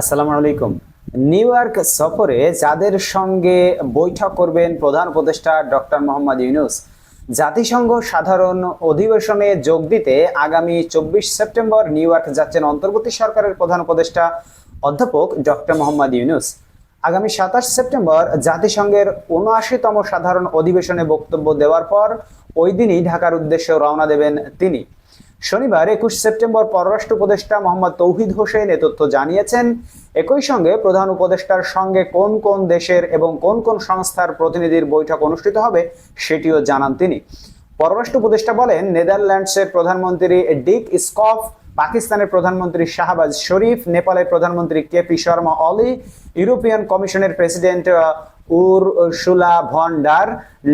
আসসালামু আলাইকুম। New York সফরে যাদের সঙ্গে বৈঠক করবেন প্রধান উপদেষ্টা ডক্টর মোহাম্মদ ইউনুস, জাতিসংঘ সাধারণ অধিবেশনে যোগ দিতে আগামী চব্বিশ সেপ্টেম্বর নিউ ইয়র্ক যাচ্ছেন অন্তর্বর্তী সরকারের প্রধান উপদেষ্টা অধ্যাপক ডক্টর মোহাম্মদ ইউনুস। আগামী সাতাশ সেপ্টেম্বর জাতিসংঘের উনআশিতম সাধারণ অধিবেশনে বক্তব্য দেওয়ার পর ওই দিনই ঢাকার উদ্দেশ্যে রওনা দেবেন তিনি। শনিবার একুশ সেপ্টেম্বর পররাষ্ট্র উপদেষ্টা মোহাম্মদ তৌহিদ হোসেন এ তথ্য জানিয়েছেন। একই সঙ্গে প্রধান উপদেষ্টার সঙ্গে কোন কোন দেশের এবং কোন কোন সংস্থার প্রতিনিধির বৈঠক অনুষ্ঠিত হবে সেটিও জানান তিনি। পররাষ্ট্র উপদেষ্টা বলেন, নেদারল্যান্ডসের প্রধানমন্ত্রী ডিক স্কফ, পাকিস্তানের প্রধানমন্ত্রী শাহবাজ শরীফ, নেপালের প্রধানমন্ত্রী কেপি শর্মা অলি, ইউরোপিয়ান কমিশনের president Ursula von der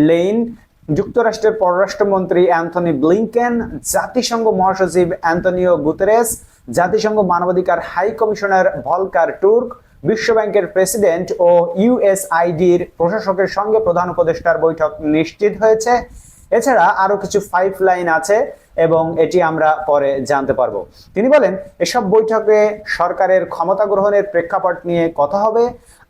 Leyen যুক্তরাষ্ট্রের পররাষ্ট্রমন্ত্রী অ্যান্থনি ব্লিংকেন, জাতিসংঘ মহাসচিব অ্যান্থনিও গুতেরেস, জাতিসংঘ মানবাধিকার হাই কমিশনার ভলকার টুর্ক, বিশ্বব্যাংকের প্রেসিডেন্ট ও ইউএসআইডির প্রশাসকের সঙ্গে প্রধান উপদেষ্টার বৈঠক নিশ্চিত হয়েছে। এছাড়া আরও কিছু পাইপলাইন লাইন আছে। এবং এটি আমরা পরে জানতে পারব। তিনি বলেন, এসব বৈঠকে সরকারের ক্ষমতা গ্রহণের প্রেক্ষাপট নিয়ে কথা হবে,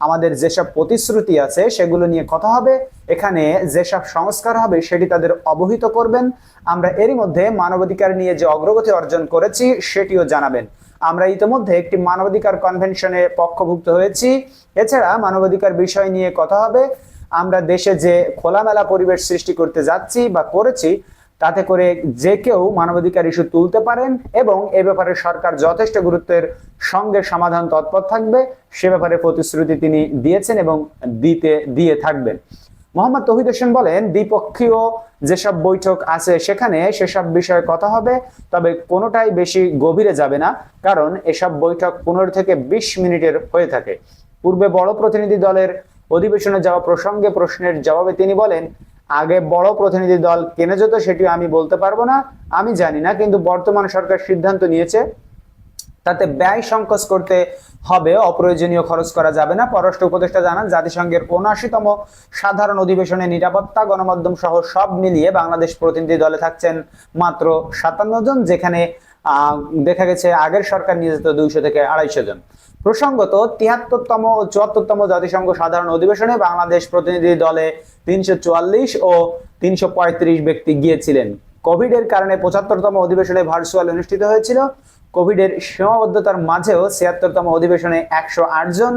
আমাদের যেসব প্রতিশ্রুতি আছে সেগুলো নিয়ে কথা হবে, এখানে যেসব সংস্কার হবে সেটি তাদের অবহিত করবেন, আমরা এরই মধ্যে মানবাধিকার নিয়ে যে অগ্রগতি অর্জন করেছি সেটিও জানাবেন। আমরা ইতিমধ্যে একটি মানবাধিকার কনভেনশনে পক্ষভুক্ত হয়েছি, এছাড়া মানবাধিকার বিষয় নিয়ে কথা হবে, আমরা দেশে যে খোলামেলা পরিবেশ সৃষ্টি করতে যাচ্ছি বা করেছি তাতে করে যে কেউ মানবাধিকার ইস্যু তুলতে পারেন এবং এ ব্যাপারে সরকার যথেষ্ট গুরুত্বের সঙ্গে সমাধান তৎপর থাকবে, সে ব্যাপারে প্রতিশ্রুতি তিনি দিয়েছেন এবং দিতে, দিয়ে থাকবেন। মোহাম্মদ তহিদ হোসেন বলেন, দ্বিপক্ষীয় যেসব বৈঠক আছে সেখানে সেসব বিষয়ে কথা হবে, তবে কোনোটাই বেশি গভীরে যাবে না, কারণ এসব বৈঠক পনেরো থেকে বিশ মিনিটের হয়ে থাকে। পূর্বে বড় প্রতিনিধি দলের অধিবেশনে যাওয়া প্রসঙ্গে প্রশ্নের জবাবে তিনি বলেন আগে বড় প্রতিনিধি দল কেনে যেত সেটি আমি বলতে পারব না, আমি জানি না, কিন্তু বর্তমান সরকার সিদ্ধান্ত নিয়েছে, তাতে ব্যয় সংকোচ করতে হবে, অপ্রয়োজনীয় খরচ করা যাবে না। পররাষ্ট্র উপদেষ্টা জানান, জাতিসংঘের উনআশিতম সাধারণ অধিবেশনে নিরাপত্তা, গণমাধ্যম সহ সব মিলিয়ে বাংলাদেশ প্রতিনিধি দলে থাকছেন মাত্র সাতান্ন জন, যেখানে দেখা গেছে আগের সরকার নিয়ে যেত দুইশো থেকে আড়াইশো জন। প্রসঙ্গত তিয়াত্তরতম ও চুয়াত্তরতম জাতিসংঘ সাধারণ অধিবেশনে বাংলাদেশ প্রতিনিধি দলে তিনশো চুয়াল্লিশ ও তিনশো পঁয়ত্রিশ ব্যক্তি গিয়েছিলেন। কোভিডের কারণে পঁচাত্তরতম অধিবেশনে ভার্চুয়াল অনুষ্ঠিত হয়েছিল। কোভিডের সীমাবদ্ধতার মাঝেও ছিয়াত্তরতম অধিবেশনে একশো আট জন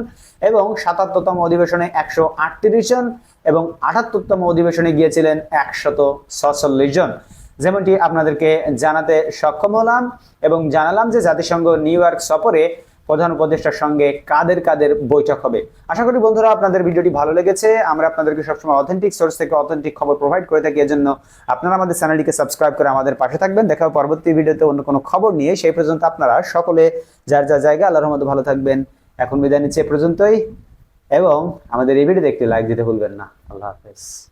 এবং সাতাত্তরতম অধিবেশনে একশো আটত্রিশ জন এবং আটাত্তরতম অধিবেশনে গিয়েছিলেন একশত ছচল্লিশ জন। যেমনটি আপনাদেরকে জানাতে সক্ষম হলাম এবং জানালাম যে জাতিসংঘ নিউ ইয়র্ক সফরে প্রধান উপদেষ্টার সঙ্গে কাদের কাদের বৈঠক হবে। আশা করি বন্ধুরা আপনাদের ভিডিওটি ভালো লেগেছে। আমরা আপনাদেরকে সবসময় অথেন্টিক সোর্স থেকে অথেন্টিক খবর প্রোভাইড করে থাকি, এজন্য আপনারা আমাদের চ্যানেলটিকে সাবস্ক্রাইব করে আমাদের পাশে থাকবেন। দেখা হবে পরবর্তী ভিডিওতে অন্য কোনো খবর নিয়ে। সেই পর্যন্ত আপনারা সকলে যার যা জায়গা, আল্লাহর রহমতে ভালো থাকবেন। এখন বিদায় নিচ্ছে পর্যন্তই এবং আমাদের এই ভিডিও দেখতে লাইক দিতে ভুলবেন না। আল্লাহ হাফেজ।